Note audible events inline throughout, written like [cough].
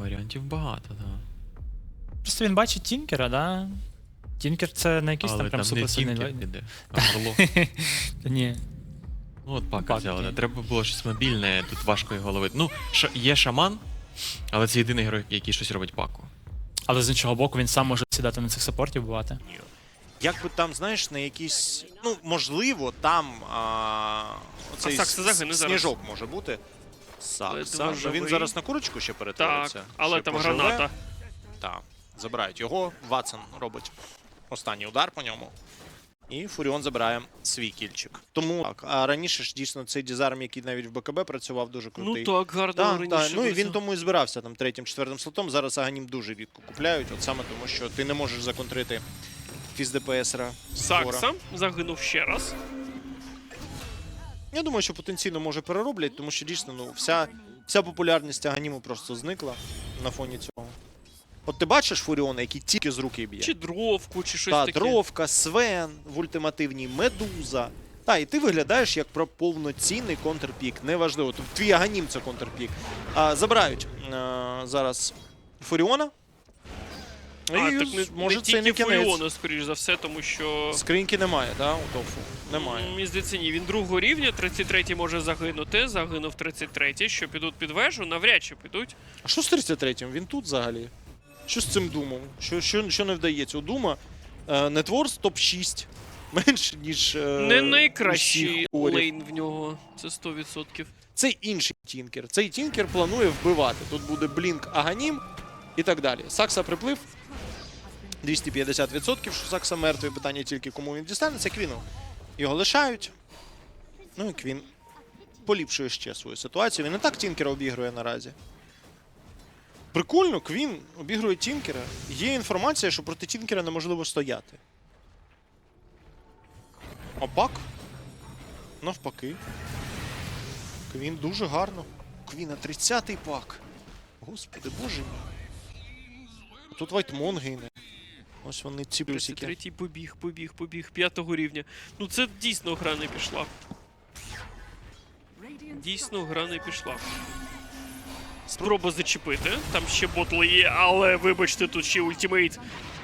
Варіантів багато, так. Просто він бачить Тінкера, да? Тінкер це не якийсь Але там прям там не суперсильний. тінкер лай- піде, а горло. [laughs] Та Ні. Ну, от пака Пак, взяли. окей. Треба було щось мобільне, тут важко його ловити. Ну, ша- є шаман, але це єдиний герой, який щось робить паку. Але з іншого боку, він сам може сідати на цих саппортів бувати. Як би там, знаєш, на якийсь. Ну, можливо, там а, оцей А Сакса с- загине зараз. сніжок може бути. Сакса. Ледве Ну, він зараз на курочку ще перетвориться. Так, але Ще там поживе. граната. Так, забирають його. Ватсон робить останній удар по ньому. І Фуріон забирає свій кільчик. Тому так, а раніше ж дійсно цей дізарм, який навіть в БКБ працював, дуже Ну так, гарно Так, раніше. так. Ну і він тому і збирався там третім, четвертим слотом. Зараз Аганім дуже рідко купляють, от саме тому, що ти не можеш законтрити фіз ДПСера. Сакса загинув ще раз. Я думаю, що потенційно може перероблять, тому що дійсно ну, вся, вся популярність Аганіму просто зникла на фоні цього. От ти бачиш Фуріона, який тільки з руки б'є. Чи дровку, чи щось Та, таке. Дровка, Свен в ультимативній, Медуза. Та, і ти виглядаєш як про повноцінний контрпік. Неважливо. Тобто твій Аганім це контрпік. А, забирають а, зараз Фуріона. А, і так не, може не це не кінець. Фуріона, скоріш за все, тому що... Скриньки немає, да, у Тофу? Немає. Мені здається, ні. Він другого рівня, 33-й може загинути, загинув 33-й, що підуть під вежу, навряд чи підуть. А що з 33-м? Він тут взагалі? Що з цим думав? Що, що, що не вдається? У Дума е, Нетворс топ-6. [laughs] Менше, ніж. Е, Не найкращий лейн в нього, це 100%. Це інший тінкер. Цей тінкер планує вбивати. Тут буде Блінк Аганім і так далі. Сакса приплив. 250%, що Сакса мертвий. Питання тільки кому він дістанеться. Квіну. Його лишають. Ну і Квін поліпшує ще свою ситуацію. Він і так Тінкера обігрує наразі. Прикольно, Квін обігрує Тінкера. Є інформація, що проти Тінкера неможливо стояти. А пак? Навпаки. Квін дуже гарно. Квіна 30-й пак. Господи, боже мій. Тут Вайтмон гине. Ось вони ці плюсики. 33-й побіг, побіг, побіг, п'ятого рівня. Ну це дійсно гра не пішла. Дійсно гра не пішла. Спроба зачепити. Там ще ботли є, але вибачте, тут ще ультимейт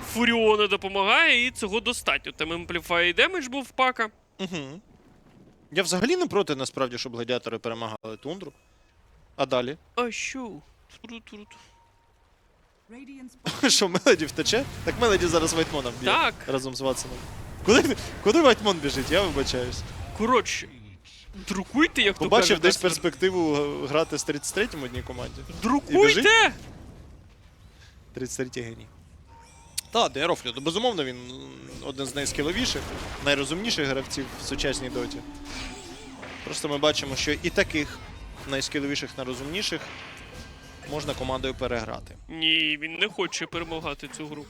Фуріона допомагає, і цього достатньо. Там Amplify Damage був в пака. Угу. Я взагалі не проти, насправді, щоб гладіатори перемагали тундру. А далі? А що? Тру-тру-тру. [laughs] Що, Мелоді втече? Так Мелоді зараз Вайтмона б'є. Так. Разом з Ватсоном. Куди, куди Вайтмон біжить? Я вибачаюсь. Коротше, друкуйте, як то Побачив десь перспективу е, грати з 33-м в одній команді. Друкуйте! 33 геній. Та, Дерофлю, ну, безумовно, він м, один з найскіловіших, найрозумніших гравців в сучасній доті. Просто ми бачимо, що і таких найскіловіших, найрозумніших можна командою переграти. Ні, він не хоче перемагати цю гру.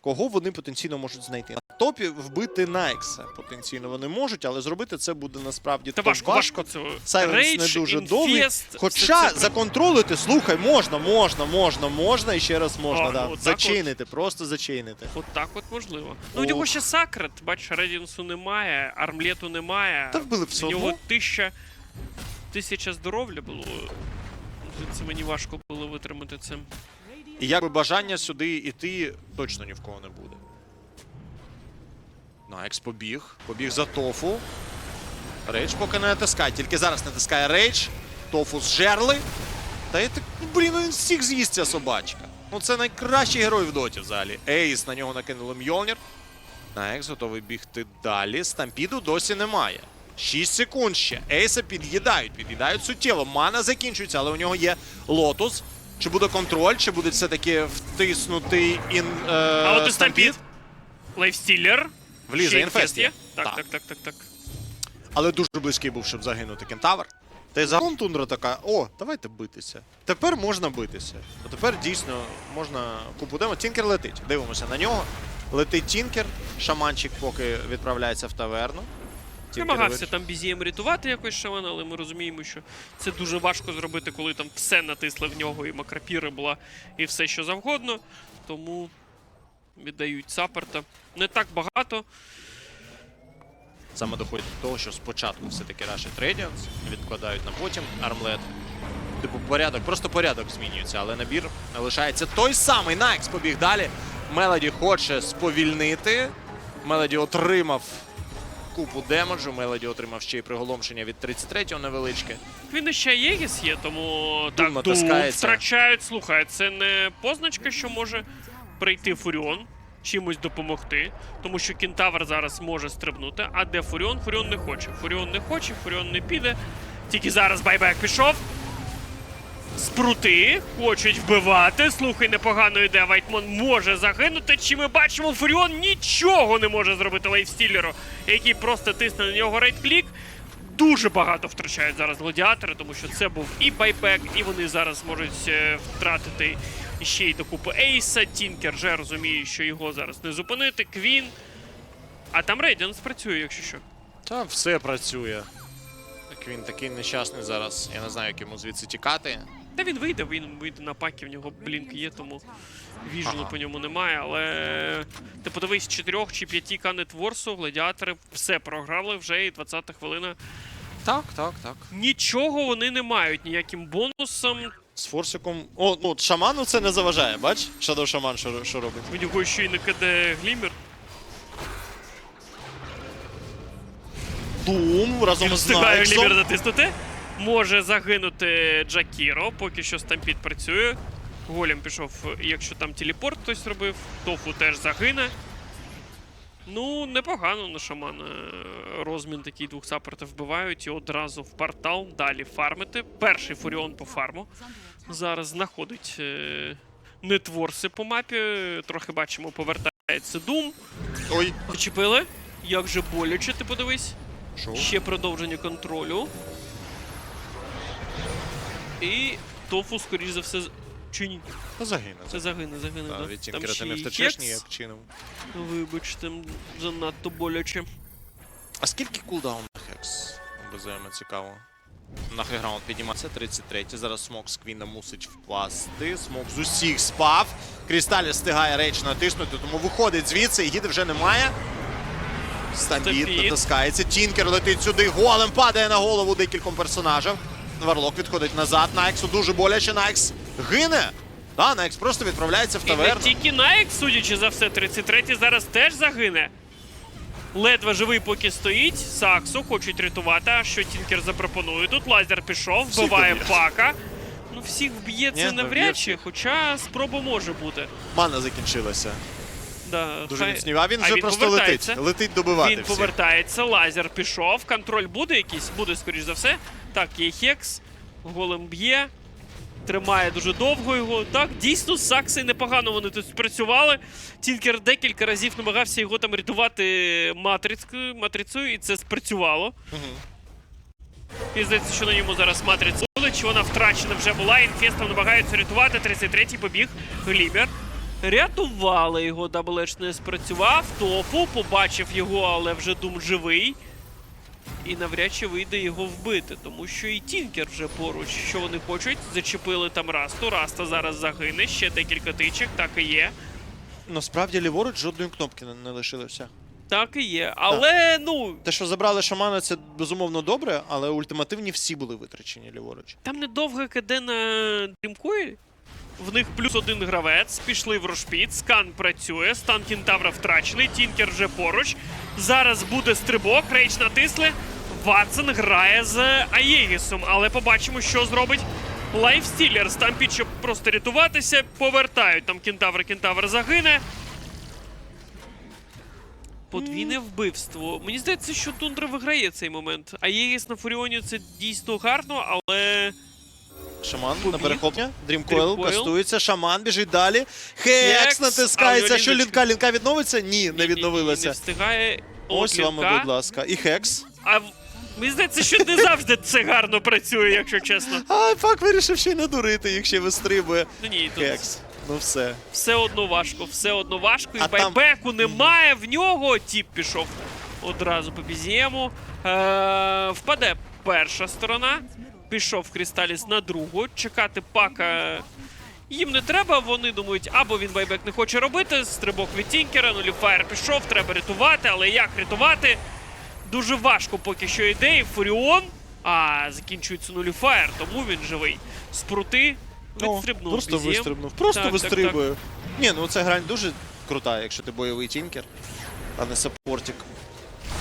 Кого вони потенційно можуть знайти? На топі вбити Найкса потенційно вони можуть, але зробити це буде насправді Та важко, важко це. Сайленс не дуже Інфест, довгий. все Хоча це- законтролити, слухай, можна, можна, можна, можна і ще раз можна. А, да. ну, так зачинити, просто зачинити. От так от можливо. Ну, у нього ще Сакрет, бач, Редінсу немає, армлету немає. Та вбили б все У нього одно. тисяча, тисяча здоров'я було. Це мені важко було витримати це. І якби бажання сюди йти точно ні в кого не буде. Найкс побіг. Побіг за Тофу. Рейдж поки не натискає. Тільки зараз натискає Рейдж. Тофу зжерли. Та я так, ну, блін, ну він всіх з'їсть ця собачка. Ну це найкращий герой в доті взагалі. Ейс на нього накинули Мьолнір. Найкс готовий бігти далі. Стампіду досі немає. 6 секунд ще. Ейса під'їдають, під'їдають суттєво. Мана закінчується, але у нього є лотус. Чи буде контроль, чи буде все-таки втиснутий ін. Е, А от і Стампід? Лейфстілер. Влізе інфест є. Так, Так. так, так, так, так. Але дуже близький був, щоб загинути кентавр. Та й загалом тундра така: о, давайте битися. Тепер можна битися. А тепер дійсно можна купу демо. Тінкер летить. Дивимося на нього. Летить Тінкер, шаманчик поки відправляється в таверну. Намагався там бізієм рятувати якось шаман, але ми розуміємо, що це дуже важко зробити, коли там все натисли в нього, і макрапіра була, і все що завгодно. Тому віддають саппорта. Не так багато. Саме доходить до того, що спочатку все-таки Рашить Radiance, відкладають на потім армлет. Типу, порядок, просто порядок змінюється, але набір лишається той самий. Найкс побіг далі. Мелоді хоче сповільнити. Мелоді отримав купу демеджу. Мелоді отримав ще й приголомшення від 33-го невеличке. Він ще Єгіс є, тому Дум так Дум втрачають. Слухай, це не позначка, що може прийти Фуріон, чимось допомогти, тому що Кентавр зараз може стрибнути. А де Фуріон? Фуріон не хоче. Фуріон не хоче, Фуріон не піде. Тільки зараз байбек пішов. Спрути хочуть вбивати. Слухай, непогано йде. Вайтмон може загинути. Чи ми бачимо, Фуріон нічого не може зробити лейфстілеру, який просто тисне на нього рейд-клік. Дуже багато втрачають зараз гладіатори, тому що це був і байбек, і вони зараз можуть е, втратити ще й докупи Ейса. Тінкер вже розуміє, що його зараз не зупинити. Квін. А там Рейдіанс працює, якщо що. Та все працює. Так він такий нещасний зараз. Я не знаю, як йому звідси тікати. Та він вийде, він вийде на паки, в нього блінк є, тому віжелу Ага. по ньому немає. Але ти подивись, 4 чи 5 канетворсу, гладіатори все програли вже і 20-та хвилина. Так, так, так. Нічого вони не мають ніяким бонусом. З форсиком. О, ну шаману це не заважає, бач? Shadow Шаман що, що робить. У нього ще й не киде глімер. Дум разом з встигає глімер натиснути. Може загинути Джакіро, поки що Стампід працює. Голем пішов, якщо там телепорт хтось робив, тофу теж загине. Ну, непогано на шамана. Розмін такий двох саппортів вбивають і одразу в портал далі фармити. Перший фуріон по фарму. Зараз знаходить е, нетворси по мапі. Трохи бачимо, повертається Дум. Ой, Зачепили. Як же боляче, ти подивись. що? Ще продовження контролю. І Тофу, скоріш за все, чи ні? Та загине. Це загине, загине. Та, да. від Тінкера ти не втечеш ніяк чином. Вибачте, занадто боляче. А скільки кулдаун на Хекс? Безуємо цікаво. На хейграунд піднімається 33. Зараз смок з Квіна мусить впасти. Смок з усіх спав. Крісталі встигає рейдж натиснути, тому виходить звідси, і гіди вже немає. Стамбіт натискається. Тінкер летить сюди. Голем падає на голову декільком персонажів. Варлок відходить назад. Найксу дуже боляче. Найкс гине. Да, Найкс просто відправляється в І не тільки Найк, судячи за все, 33-й зараз теж загине. Ледве живий поки стоїть. Саксу хочуть рятувати, а що Тінкер запропонує. Тут лазер пішов, вбиває пака. Ну, всіх вб'є це навряд чи, хоча спроба може бути. Мана закінчилася. Да, Дуже хай- міцні. А він А вже він просто летить. Летить добивати. Він всіх. повертається, лазер пішов, контроль буде якийсь, буде, скоріш за все. Так, є Хекс, голем б'є, тримає дуже довго його. Так, дійсно, Сакси непогано вони тут спрацювали. Тінкер декілька разів намагався його там рятувати матрицькою, матрицею, і це спрацювало. Мгм. І здається, що на ньому зараз матриця чи вона втрачена вже була. Інфестом намагаються рятувати. 33-й побіг Глімер. Рятували його, Даблеш не спрацював. Тофу побачив його, але вже Дум живий. І навряд чи вийде його вбити, тому що і Тінкер вже поруч. Що вони хочуть? Зачепили там Расту. Раста зараз загине. Ще декілька тичок, так і є. Насправді ліворуч жодної кнопки не, не лишилося. Так і є. Але ну. Те, що забрали шамана, це безумовно добре, але ультимативні всі були витрачені ліворуч. Там недовго КД на Дрімкоїлі. В них плюс один гравець, пішли в Рошпіт, скан працює, стан Кентавра втрачений, Тінкер вже поруч. Зараз буде стрибок, рейдж натисли. Ватсон грає з Аєгісом, але побачимо, що зробить Лайфстілер. Стампід, щоб просто рятуватися, повертають там Кентавр, Кентавр загине. Подвійне вбивство. Мені здається, що Тундра виграє цей момент. А Єгіс на Фуріоні це дійсно гарно, але. Шаман на Побіг. перехоплення. Дрімкойл Дрімкойл. кастується, шаман біжить далі. Хекс Хекс, натискається. але Що лінка? Лінка відновиться? Ні, не Ні-ні-ні, Не відновилася. встигає. Ось вам, будь ласка. І Хекс. А мені здається, що не завжди це гарно працює, якщо чесно. [laughs] А, фак вирішив ще й надурити, їх ще вистрибує. Ну ні, тут Хекс. Ну все. все одно важко, все одно важко. І А там- немає в нього. Тіп пішов одразу по бізєму. Е, впаде перша сторона. Пішов Крісталіс на другу. Чекати пака. Їм не треба, вони думають, або він байбек не хоче робити, стрибок від Тінкера, нуліфаєр пішов, треба рятувати, але як рятувати? Дуже важко поки що йде, і Фуріон. А, закінчується нуліфаєр, тому він живий. Спрути, О, відстрибнув. просто вистрибнув. Просто Так, так, вистрибує. Ні, ну це грань дуже крута, якщо ти бойовий тінкер, а не саппортик.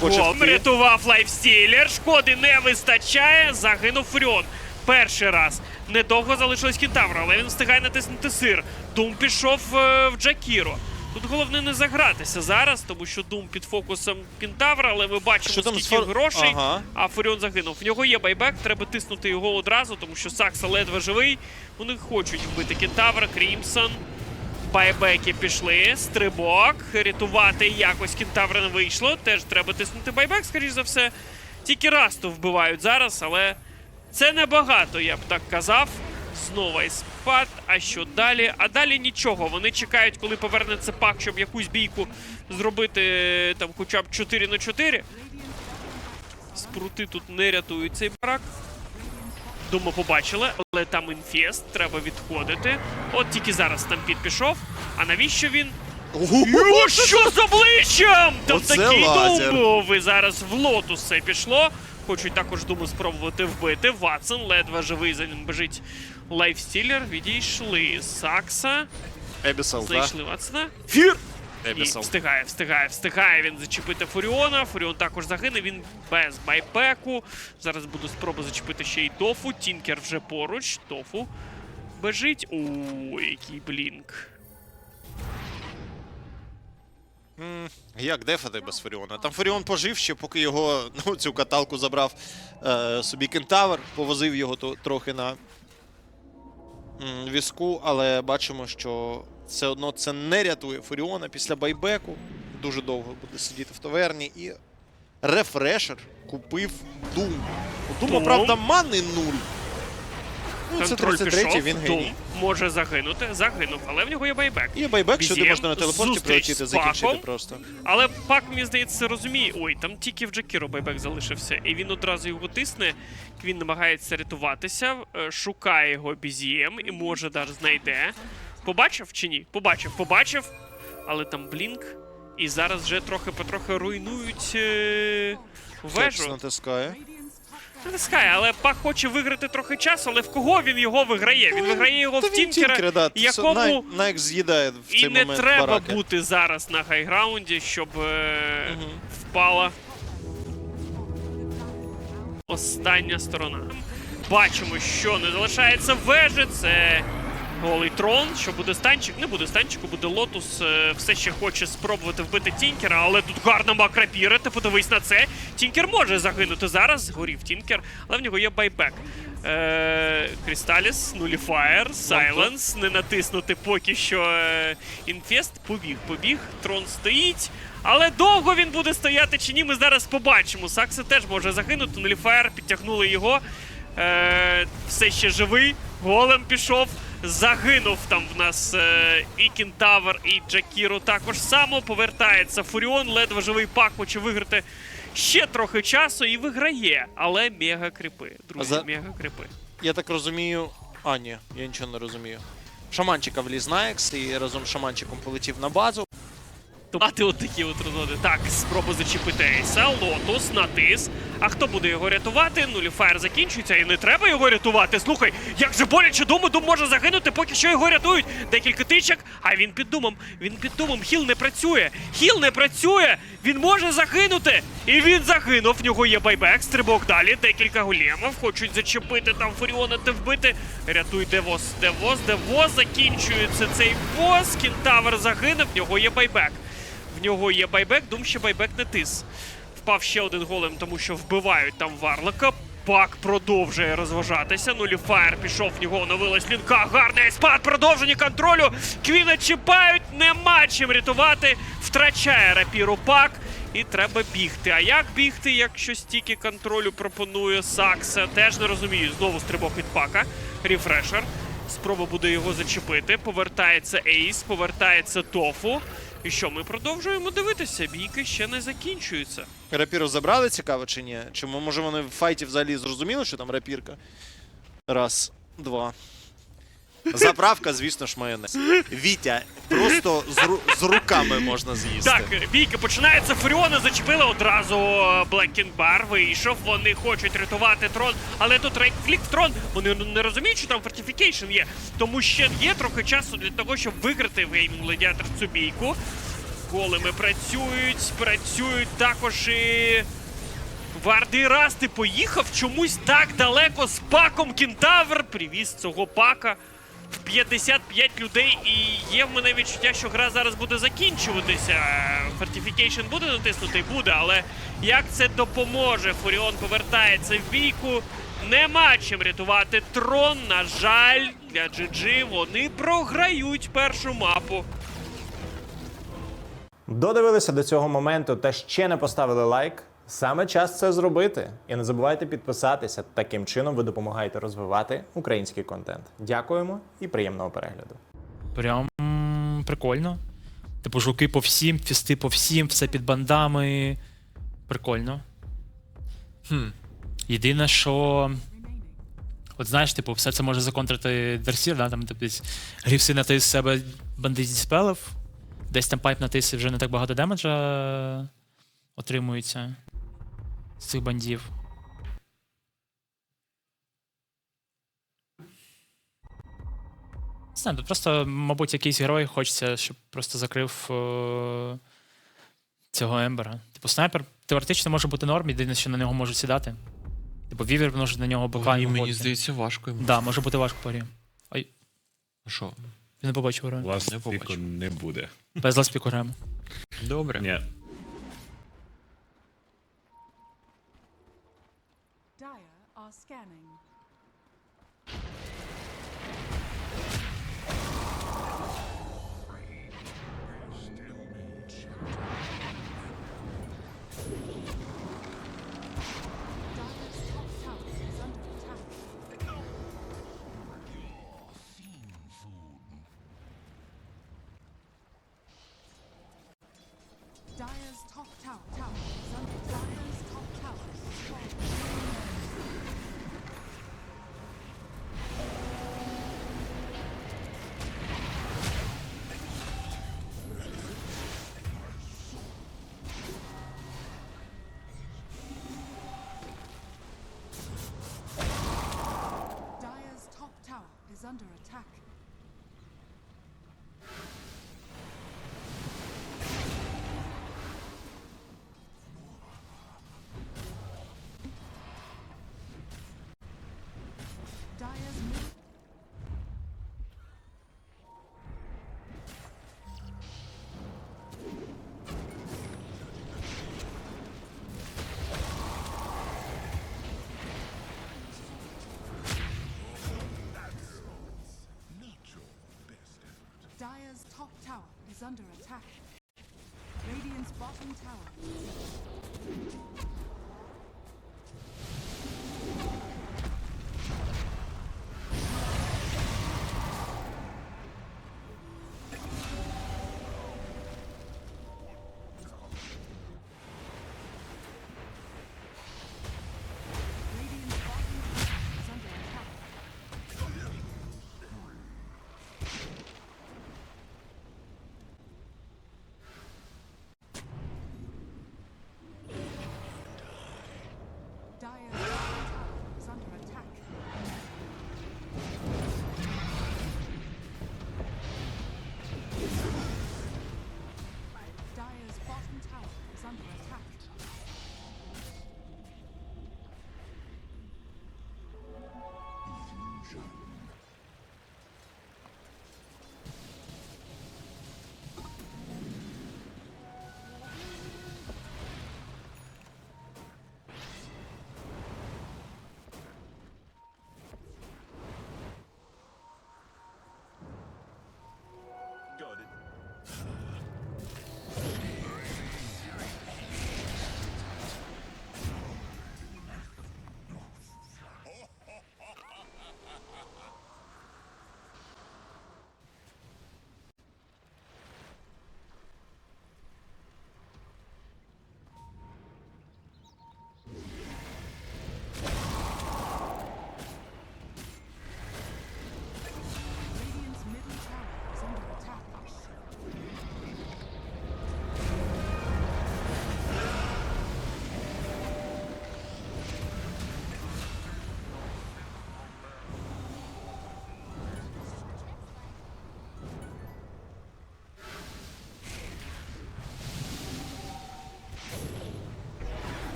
Хоче Бом рятував лайфстілер. Шкоди не вистачає. Загинув Фуріон. Перший раз. Недовго залишилось кентавра, але він встигає натиснути сир. Дум пішов е, в Джакіро. Тут головне не загратися зараз, тому що Дум під фокусом кентавра, але ми бачимо, Що там з скільки фор- грошей. Ага. А Фуріон загинув. В нього є байбек, треба тиснути його одразу, тому що Сакса ледве живий. Вони хочуть вбити кентавра, Крімсон. Байбеки пішли, стрибок, рятувати якось кентавра не вийшло. Теж треба тиснути байбек, скоріш за все. Тільки Расту вбивають зараз, але це небагато, я б так казав. Знову спад. А що далі? А далі нічого. Вони чекають, коли повернеться пак, щоб якусь бійку зробити там хоча б 4 на 4. Спрути тут не рятують цей барак. Думаю, побачили, але там інфест, треба відходити. От тільки зараз там під пішов. А навіщо він? О, що з обличчям? Там Оце такий лазер. зараз в лотус все пішло. Хочуть також думаю спробувати вбити. Ватсон ледве живий, за ним бежить лайфстілер. Відійшли Сакса. Ебісел, так? Знайшли Ватсона. Фір! Ні, Ебісел. встигає, встигає, встигає він зачепити Фуріона. Фуріон також загине, він без байпеку. Зараз буду спроба зачепити ще й Тофу. Тінкер вже поруч. Тофу бежить. О, який блінк. Як дефати без Фуріона? Там Фуріон пожив ще, поки його [laughs] ну, цю каталку забрав е, собі кентавр, повозив його то, трохи на м, візку, але бачимо, що все одно це не рятує Фуріона після байбеку. Дуже довго буде сидіти в таверні. І рефрешер купив Дум. У Дума, правда, мани нуль. Ну, це 33-й, він геній. може загинути. Загинув, але в нього є байбек. Є байбек, сюди Бізєм, можна на телепорті прилетіти, закінчити просто. Але пак, мені здається, розуміє. Ой, там тільки в Джакіро байбек залишився. І він одразу його тисне. Він намагається рятуватися, е, шукає його бізієм і може даже знайде. Побачив чи ні? Побачив, побачив. Але там блінк. І зараз вже трохи потрохи руйнують е... Вежу. натискає. Натискає, але пак хоче виграти трохи часу, але в кого він його виграє? Він виграє його Та в він Тінкера, Тінкера, да. Це якому Най- Найк з'їдає в і не момент треба бараки. бути зараз на хайграунді, щоб е, Мгм. впала остання сторона. Бачимо, що не залишається вежі. Це голий трон. Що буде станчик? Не буде станчику, буде лотус. Е, Все ще хоче спробувати вбити Тінкера, але тут гарна макрапіра. Ти подивись на це. Тінкер може загинути зараз. Згорів Тінкер, але в нього є байбек. Е, Крісталіс, Нуліфаєр, Сайленс. Не натиснути поки що е, інфест. Побіг, побіг. Трон стоїть. Але довго він буде стояти чи ні, ми зараз побачимо. Сакси теж може загинути. Нуліфаєр підтягнули його. Все ще живий. Голем пішов. Загинув там в нас е, і Кентавр, і Джакіру також само. Повертається Фуріон, ледве живий пак хоче виграти ще трохи часу і виграє. Але мега крипи. Друзі, за- мега крипи. Я так розумію. А, ні, я нічого не розумію. Шаманчика вліз на екс і разом з шаманчиком полетів на базу. Мати от такі от розгоди. Так, спроба зачепити Ейса, Лотус, натис. А хто буде його рятувати? Нуліфаєр закінчується і не треба його рятувати. Слухай, як же боляче думу, дум може загинути, поки що його рятують. Декілька тичок, а він під думом. Він під думом. Хіл не працює. Хіл не працює. Він може загинути. І він загинув. В нього є байбек, стрибок далі. Декілька големів. Хочуть зачепити там Фуріона та вбити. Рятуй Девос. Девос, Девос. Закінчується цей бос. Кентавр загинув. В нього є байбек. Нього є байбек, Дум ще байбек не тис. Впав ще один голем, тому що вбивають там Варлока. Пак продовжує розважатися. Нуліфаєр пішов, в нього оновилась лінка. Гарний спад, продовження контролю. Квіна чіпають, нема чим рятувати. Втрачає рапіру пак. І треба бігти. А як бігти, якщо стільки контролю пропонує Сакса? Теж не розумію. Знову стрибок від пака. Рефрешер. Спроба буде його зачепити. Повертається Ейс, повертається Тофу. І що, ми продовжуємо дивитися? Бійки ще не закінчуються. Рапіру забрали, цікаво чи ні? Чи може вони в файті взагалі зрозуміли, що там рапірка? Раз, два. Заправка, звісно ж, майонез. Вітя, просто з, ру- з руками можна з'їсти. Так, бійка починається. Фуріона зачепили одразу Блекінбар. Вийшов. Вони хочуть рятувати трон, але тут рейкфлік трон. Вони не розуміють, що там фортифікейшн є. Тому ще є трохи часу для того, щоб виграти в Геймінг Гладіатор цю бійку. Големи працюють, працюють також і. Варди Расти поїхав чомусь так далеко з паком Кентавр. Привіз цього пака 55 людей. І є в мене відчуття, що гра зараз буде закінчуватися. Фортифікейшн буде натиснутий, буде, але як це допоможе? Фуріон повертається в бійку. Нема чим рятувати трон. На жаль, для GG вони програють першу мапу. Додивилися до цього моменту та ще не поставили лайк. Саме час це зробити. І не забувайте підписатися. Таким чином ви допомагаєте розвивати український контент. Дякуємо і приємного перегляду. Прям прикольно. Типу, жуки по всім, фісти по всім, все під бандами. Прикольно. Хм. Єдине, що. От знаєш, типу, все це може законтрити Дерсір, да? там типу, грівси натис себе бандит зіспелив, десь там пайп натис і вже не так багато демеджа отримується з цих бандів. Не знаю, тут просто, мабуть, якийсь герой хочеться, щоб просто закрив е- цього Ембера. Типу, снайпер теоретично може бути норм, єдине, що на нього можуть сідати. Типу, вівер може на нього БК І мені здається, важко йому. Да, може бути важко по грі. Ой, А Що? він не побачив граю. Ласт Не піку не буде. Без ласпіку граємо. Добре. Ні. Is under attack. Radiant's bottom tower. Dire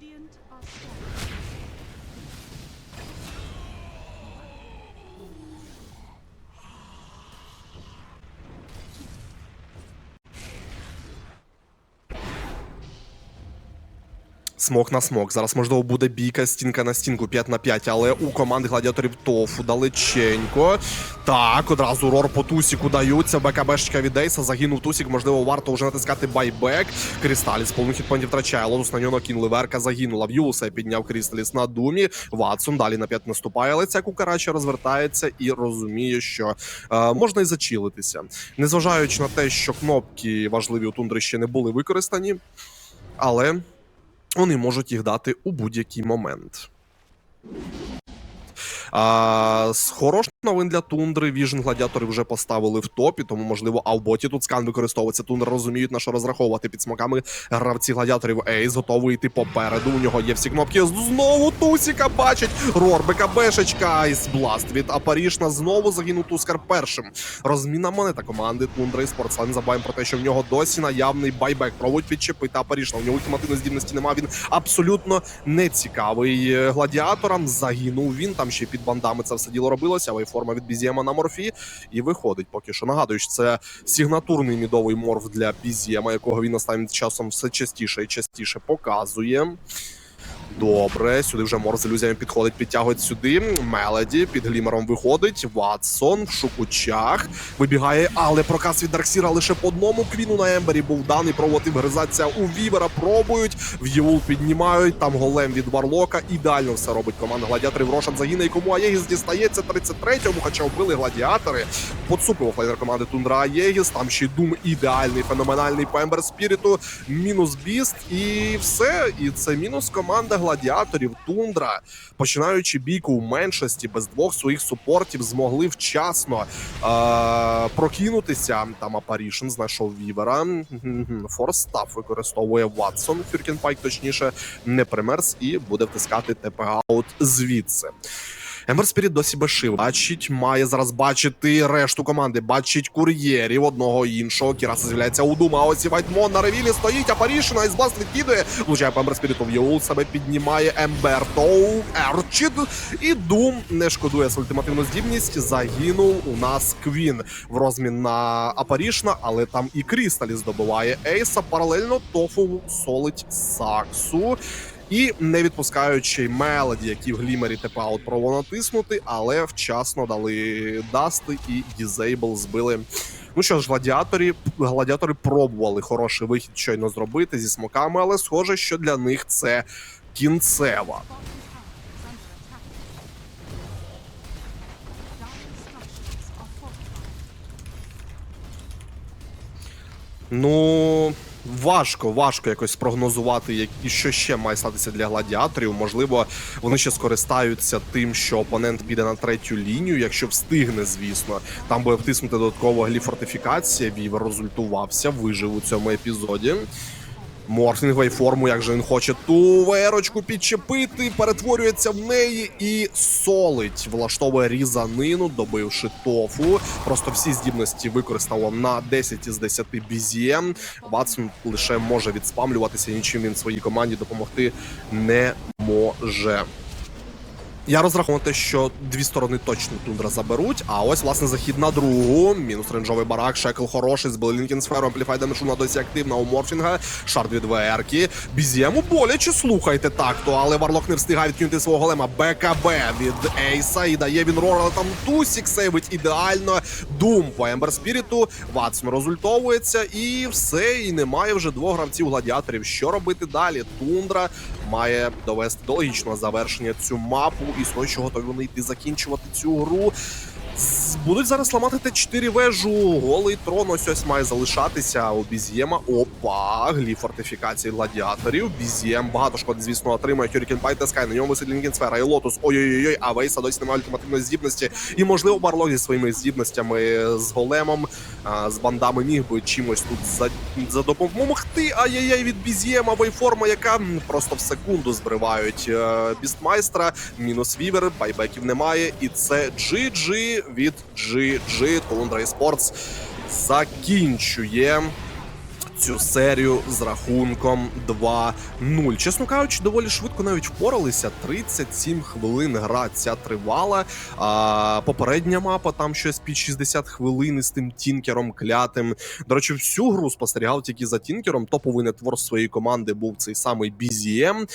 Radiant are Смок на смок. Зараз, можливо, буде бійка стінка на стінку 5 на 5, але у команди гладіаторів тофу далеченько. Так, одразу рор по тусіку даються. БКБшечка від Дейса. Загинув тусік. Можливо, варто вже натискати байбек. Крісталіс повних хітпонтів втрачає. Лотус на нього накинули. Верка загинула. В Юса підняв Крісталіс на думі. Ватсон далі на 5 наступає, але ця кукарача розвертається і розуміє, що е, можна і зачилитися. Незважаючи на те, що кнопки важливі у тундри ще не були використані, але вони можуть їх дати у будь-який момент. А, з хороших новин для тундри. Віжн гладіатори вже поставили в топі, тому можливо, а в боті тут скан використовується. Тундра розуміють на що розраховувати під смаками. Гравці гладіаторів Ейс готовий йти попереду. У нього є всі кнопки. Знову Тусіка бачить. Рор БКБшечка. Айсбласт від Апарішна. Знову загинув Тускар першим. Розміна монета команди Тундра і Спортслайн. Забуваємо про те, що в нього досі наявний байбек. Пробують підчепити Апарішна. У нього ультимативної здібності немає. Він абсолютно не цікавий е, гладіаторам. Загинув він. Там ще під бандами це все діло робилося. Але форма від Бізєма на морфі. І виходить поки що. Нагадую, що це сігнатурний мідовий морф для Бізєма, якого він останнім часом все частіше і частіше показує. Добре, сюди вже Мор з ілюзіями підходить, підтягують сюди. Мелоді під глімером виходить. Ватсон в шукучах вибігає, але проказ від Дарксіра лише по одному квіну на Ембері був даний. Проводив гризаться у Вівера. Пробують. В Євул піднімають. Там голем від Варлока. Ідеально все робить команда гладіаторів. Рошан загине, і кому Аєгіс дістається 33-му, хоча вбили гладіатори. Поцупив офлайнер команди Тундра Аєгіс. Там ще Дум ідеальний, феноменальний по Ембер Спіріту. Мінус Біст і все. І це мінус команда гладіаторів Тундра. Починаючи бійку у меншості без двох своїх супортів, змогли вчасно е- прокинутися. Там Апарішн знайшов Вівера. Форстаф використовує Ватсон. Фюркінпайк, точніше, не примерз і буде втискати ТП аут звідси. Ембер Спіріт досі без шив. Бачить, має зараз бачити решту команди. Бачить кур'єрів одного іншого. Кіраса з'являється у Дума. Ось і Вайтмон на ревілі стоїть, а Парішина із бласт відкидує. Влучає по Ембер Спіріту в Єул. Себе піднімає Ембер Тоу Ерчід. І Дум не шкодує свою ультимативну здібність. Загинув у нас Квін в розмін на Апарішна, але там і Крісталі здобуває Ейса. Паралельно Тофу солить Саксу. І не відпускаючи мелоді, які в глімері тепаут право натиснути, але вчасно дали дасти і дізейбл збили. Ну що ж, гладіаторі, гладіатори пробували хороший вихід щойно зробити зі смоками, але схоже, що для них це кінцева. Ну важко, важко якось спрогнозувати, як і що ще має статися для гладіаторів. Можливо, вони ще скористаються тим, що опонент піде на третю лінію, якщо встигне, звісно. Там буде втиснути додатково гліфортифікація. Вівер результувався, вижив у цьому епізоді. Морфінгової форму, як же він хоче ту верочку підчепити, перетворюється в неї і солить. Влаштовує різанину, добивши тофу. Просто всі здібності використало на 10 із 10 бізієм. Ватсон лише може відспамлюватися, нічим він своїй команді допомогти не може. Я розраховую те, що дві сторони точно тундра заберуть. А ось власне захід на другу. Мінус ренджовий барак. Шекл хороший. Збили Лінкін сферу. Ампліфай Демешуна досі активна у Морфінга. Шард від ВРки. Бізєму боляче слухайте так-то, але Варлок не встигає відкинути свого голема. БКБ від Ейса. І дає він рор, але там Тусік сейвить ідеально. Дум по Ембер Спіріту. Ватсон розультовується. І все. І немає вже двох гравців гладіаторів. Що робити далі? Тундра має довести до логічного завершення цю мапу. І з що готові вони йти закінчувати цю гру. Будуть зараз ламати Т4 вежу. Голий трон ось ось має залишатися у Бізєма. Опа, гліф фортифікації гладіаторів. Бізєм багато шкоди, звісно, отримує Hurricane Bite Sky. На ньому висить Лінкінсфера і Лотус. Ой-ой-ой, а Вейса досі немає ультимативної здібності. І можливо, Барлок зі своїми здібностями з големом, а, з бандами міг би чимось тут за, за допомогти. Ай-яй-яй від Бізєма вейформа, яка просто в секунду збривають е, бістмайстра. Мінус вівер, байбеків немає. І це GG від GG. Тундра Esports закінчує цю серію з рахунком 2-0. Чесно кажучи, доволі швидко навіть впоралися. 37 хвилин гра ця тривала. А попередня мапа там щось під 60 хвилин із тим тінкером клятим. До речі, всю гру спостерігав тільки за тінкером. Топовий нетвор своєї команди був цей самий BZM.